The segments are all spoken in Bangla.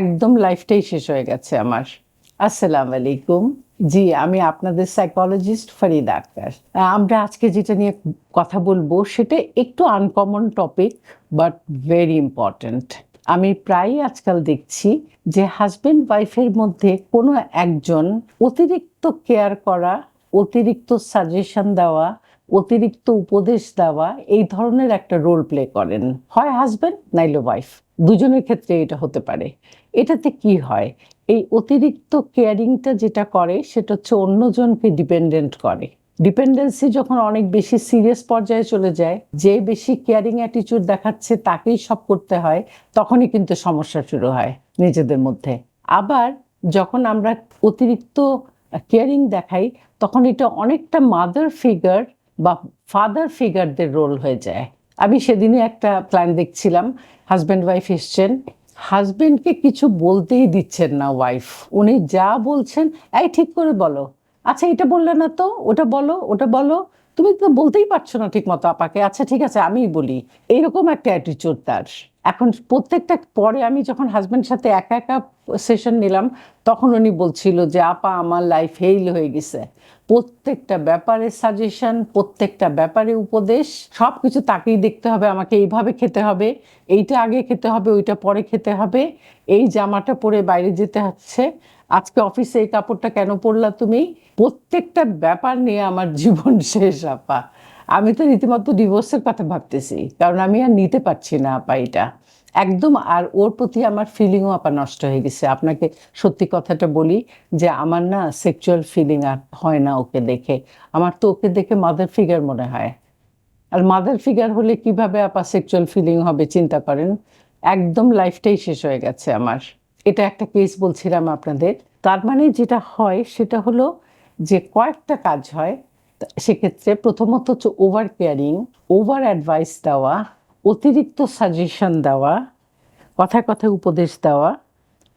একদম লাইফটাই শেষ হয়ে গেছে আমার। আসসালাম আলাইকুম। জি, আমি আপনাদের সাইকোলজিস্ট ফরিদ আক্তার। আমরা আজকে যেটা নিয়ে কথা বলব, সেটা একটু uncommon topic but very important আমি প্রায়ই আজকাল দেখছি যে হাজবেন্ড ওয়াইফের মধ্যে কোনো একজন অতিরিক্ত কেয়ার করা, অতিরিক্ত সাজেশন দেওয়া অতিরিক্ত উপদেশ দেওয়া এই ধরনের একটা রোল প্লে করেন। হয় হাজবেন্ড নাইলে ওয়াইফ দুজনের ক্ষেত্রে এটা হতে পারে। এটাতে কি হয়? এই অতিরিক্ত কেয়ারিংটা যেটা করে, সেটা হচ্ছে অন্যজনকে ডিপেন্ডেন্ট করে। ডিপেন্ডেন্সি যখন অনেক বেশি সিরিয়াস পর্যায়ে চলে যায়, যে বেশি কেয়ারিং অ্যাটিটিউড দেখাচ্ছে, তাকেই সব করতে হয়, তখনই কিন্তু সমস্যা শুরু হয় নিজেদের মধ্যে। আবার যখন আমরা অতিরিক্ত কেয়ারিং দেখাই, তখন এটা অনেকটা মাদার ফিগার বা ফাদার ফিগারদের রোল হয়ে যায়। আমি সেদিনই একটা প্ল্যান দেখছিলাম হাজব্যান্ড ওয়াইফ এসছেন। হাজব্যান্ডকে কিছু বলতেই দিচ্ছেন না ওয়াইফ উনি যা বলছেন, এই ঠিক করে বলো। আচ্ছা এটা বললে না তো? ওটা বলো ওটা বলো। তুমি তো বলতেই পারছ না ঠিক মতো আপাকে। আচ্ছা ঠিক আছে, আমিই বলি। এইরকম একটা অ্যাটিচিউড তার। এখন প্রত্যেকটা পরে আমি যখন হাজব্যান্ডের সাথে একা একা সেশন নিলাম, তখন উনি বলছিল যে, আপা, আমার লাইফ হেইল হয়ে গেছে। প্রত্যেকটা ব্যাপারে সাজেশন প্রত্যেকটা ব্যাপারে উপদেশ সব কিছু তাকেই দেখতে হবে, আমাকে এইভাবে খেতে হবে, এইটা আগে খেতে হবে, ওইটা পরে খেতে হবে, এই জামাটা পরে বাইরে যেতে হচ্ছে, আজকে অফিসে এই কাপড়টা কেন পরলা তুমি? প্রত্যেকটা ব্যাপার নিয়ে আমার জীবন শেষ, আপা। আমি তো রীতিমতো ডিভোর্সের কথা ভাবতেছি, কারণ আমি আর নিতে পারছি না আপা এটা। একদম, আর ওর প্রতি আমার ফিলিংও আপা নষ্ট হয়ে গেছে। আপনাকে সত্যি কথাটা বলি যে আমার না সেক্সুয়াল ফিলিং আর হয় না ওকে দেখে। আমার তো ওকে দেখে মাদার ফিগার মনে হয়। আর মাদার ফিগার হলে কীভাবে আপা সেক্সুয়াল ফিলিং হবে চিন্তা করেন? একদম লাইফটাই শেষ হয়ে গেছে আমার। এটা একটা কেস বলছিলাম আপনাদের। তার মানে যেটা হয় সেটা হলো যে কয়েকটা কাজ হয়। সেক্ষেত্রে প্রথমত হচ্ছে ওভার কেয়ারিং ওভার অ্যাডভাইস দেওয়া, অতিরিক্ত সাজেশন দেওয়া, কথায় কথায় উপদেশ দেওয়া,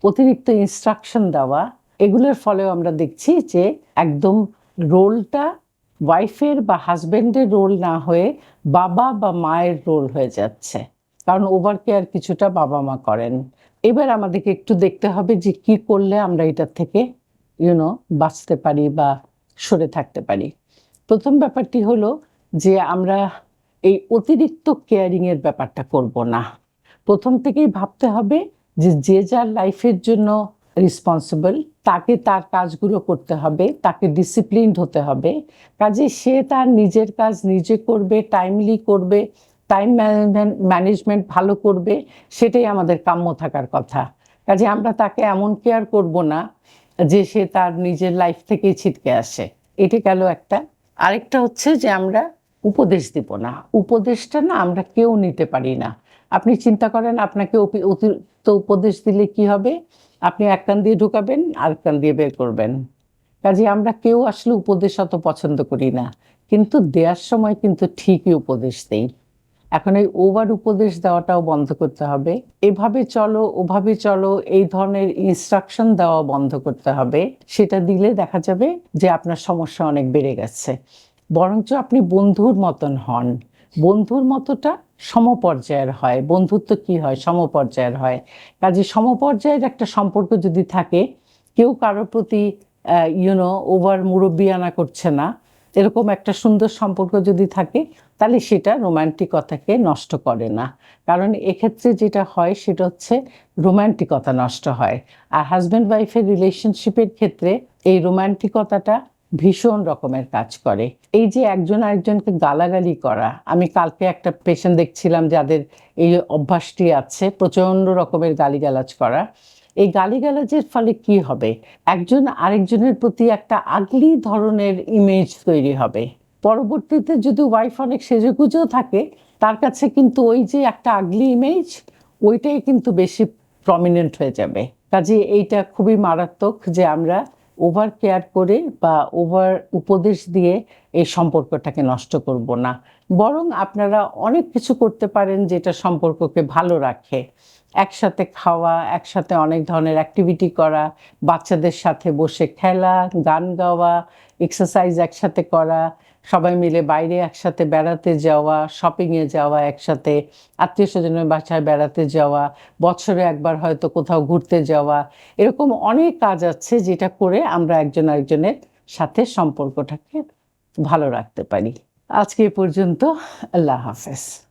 অতিরিক্ত ইনস্ট্রাকশন দেওয়া, এগুলোর ফলেও আমরা দেখছি যে একদম রোলটা ওয়াইফের বা হাজবেন্ডের রোল না হয়ে বাবা বা মায়ের রোল হয়ে যাচ্ছে। কারণ ওভার কেয়ার কিছুটা বাবা মা করেন। এবার আমাদেরকে একটু দেখতে হবে যে কি করলে আমরা এটার থেকে ইউনো বাঁচতে পারি বা সরে থাকতে পারি। প্রথম ব্যাপারটি হলো যে আমরা এই অতিরিক্ত কেয়ারিং এর ব্যাপারটা করব না। প্রথম থেকেই ভাবতে হবে যে যে যার লাইফের জন্য রেসপন্সিবল তাকে তার কাজগুলো করতে হবে, তাকে ডিসিপ্লিনড হতে হবে। কাজে সে তার নিজের কাজ নিজে করবে টাইমলি করবে টাইম ম্যানেজমেন্ট ভালো করবে, সেটাই আমাদের কাম্য থাকার কথা। কাজে আমরা তাকে এমন কেয়ার করব না যে সে তার নিজের লাইফ থেকেই ছিটকে আসে। এটা গেল একটা। আরেকটা হচ্ছে যে আমরা উপদেশ দিব না। উপদেশটা না আমরা কেউ নিতে পারি না। আপনি চিন্তা করেন, আপনাকে অতিরিক্ত উপদেশ দিলে কি হবে? আপনি এক কান দিয়ে ঢুকাবেন আর কান দিয়ে বের করবেন। কাজে আমরা কেউ আসলে উপদেশ অত পছন্দ করি না। কিন্তু দেওয়ার সময় কিন্তু ঠিকই উপদেশ দেই। এখন এই ওভার উপদেশ দেওয়াটাও বন্ধ করতে হবে। এভাবে চলো, ওভাবে চলো, এই ধরনের ইনস্ট্রাকশন দেওয়া বন্ধ করতে হবে। সেটা দিলে দেখা যাবে যে আপনার সমস্যা অনেক বেড়ে গেছে। বরঞ্চ আপনি বন্ধুর মতন হন। বন্ধুর মতোটা সমপর্যায়ের হয়। বন্ধুত্ব কি হয়? সমপর্যায়ের হয়। কাজে সমপর্যায়ের একটা সম্পর্ক যদি থাকে, কেউ কারোর প্রতি ইউনো ওভার মুরব্বিয়ানা করছে না এরকম একটা সুন্দর সম্পর্ক যদি থাকে, তাহলে সেটা রোমান্টিকতাকে নষ্ট করে না। কারণ এক্ষেত্রে যেটা হয়, সেটা হচ্ছে রোমান্টিকতা নষ্ট হয়। আর হাজব্যান্ড ওয়াইফের রিলেশনশিপের ক্ষেত্রে এই রোমান্টিকতাটা ভীষণ রকমের কাজ করে। এই যে একজন আরেকজনকে গালাগালি করা, আমি কালকে একটা পেশেন্ট দেখছিলাম যাদের এই অভ্যাসটি আছে, প্রচণ্ড রকমের গালিগালাজ করা। এই গালিগালাজের ফলে কি হবে? একজন আরেকজনের প্রতি একটা আগলি ধরনের ইমেজ তৈরি হবে। পরবর্তীতে যদি ওয়াইফ অনেক সেজেগুজেও থাকে, তার কাছে কিন্তু ওই যে একটা আগলি ইমেজ ওইটাই কিন্তু বেশি প্রমিনেন্ট হয়ে যাবে। কাজে এইটা খুবই মারাত্মক যে আমরা ওভার কেয়ার করে বা ওভার উপদেশ দিয়ে এই সম্পর্কটাকে নষ্ট করব না। বরং আপনারা অনেক কিছু করতে পারেন যেটা সম্পর্ককে ভালো রাখে। একসাথে খাওয়া, একসাথে অনেক ধরনের অ্যাক্টিভিটি করা, বাচ্চাদের সাথে বসে খেলা, গান গাওয়া এক্সারসাইজ একসাথে করা সবাই মিলে বাইরে একসাথে বেড়াতে যাওয়া শপিংয়ে যাওয়া একসাথে, আত্মীয় স্বজনের বাসায় বেড়াতে যাওয়া, বছরে একবার হয়তো কোথাও ঘুরতে যাওয়া, এরকম অনেক কাজ আছে যেটা করে আমরা একজন আরেকজনের সাথে সম্পর্কটাকে ভালো রাখতে পারি। আজকে পর্যন্ত, আল্লাহ হাফেজ।